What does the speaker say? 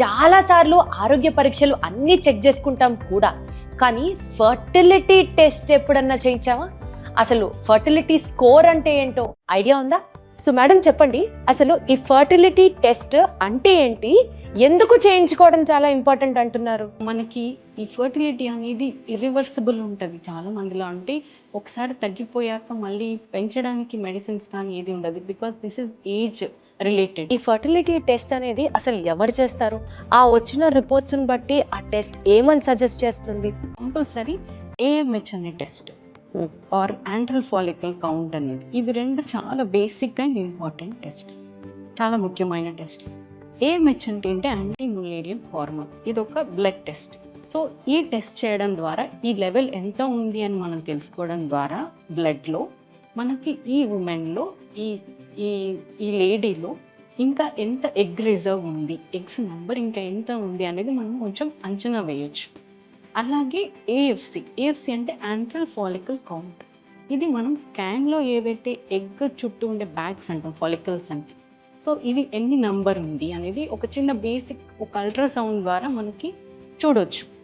చాలాసార్లు ఆరోగ్య పరీక్షలు అన్నీ చెక్ చేసుకుంటాం కూడా. కానీ ఫర్టిలిటీ టెస్ట్ ఎప్పుడన్నా చేయించావా? అసలు ఫర్టిలిటీ స్కోర్ అంటే ఏంటో ఐడియా ఉందా? సో మేడం చెప్పండి అసలు ఈ ఫర్టిలిటీ టెస్ట్ అంటే ఏంటి? ఎందుకు చేయించుకోవడం చాలా ఇంపార్టెంట్ అంటున్నారు? మనకి ఈ ఫర్టిలిటీ అనేది ఇరివర్సిబుల్ ఉంటుంది చాలా మందిలో. అంటే ఒకసారి తగ్గిపోయాక మళ్ళీ పెంచడానికి మెడిసిన్స్ కానీ ఏది ఉండదు because this is age related ఈ ఫర్టిలిటీ టెస్ట్ అనేది అసలు ఎవరు చేస్తారు? ఆ వచ్చిన రిపోర్ట్స్ని బట్టి ఆ టెస్ట్ ఏమని సజెస్ట్ చేస్తుంది? కంపల్సరీ ఏఎంహెచ్ అనే test or antral follicle count అనేది. ఇవి రెండు చాలా బేసిక్ అండ్ ఇంపార్టెంట్ టెస్ట్ చాలా ముఖ్యమైన టెస్ట్ ఏ ఏఎంహెచ్ అంటే యాంటీ ములేరియన్ హార్మోన్ ఇది ఒక బ్లడ్ టెస్ట్ సో ఈ టెస్ట్ చేయడం ద్వారా ఈ లెవెల్ ఎంత ఉంది అని మనం తెలుసుకోవడం ద్వారా బ్లడ్లో మనకి ఈ ఉమెన్లో ఈ ఈ ఈ లేడీలో ఇంకా ఎంత ఎగ్ రిజర్వ్ ఉంది ఎగ్స్ నెంబర్ ఇంకా ఎంత ఉంది అనేది మనం కొంచెం అంచనా వేయొచ్చు. అలాగే ఏఎఫ్సి ఏఎఫ్సి అంటే యాంట్రల్ ఫాలికల్ కౌంట్ ఇది మనం స్కాన్లో ఏవైతే ఎగ్ చుట్టూ ఉండే బ్యాగ్స్ అంటాం ఫాలికల్స్ అంటే. సో ఇది ఎన్ని నంబర్ ఉంది అనేది ఒక చిన్న బేసిక్ ఒక అల్ట్రాసౌండ్ ద్వారా మనకి చూడొచ్చు.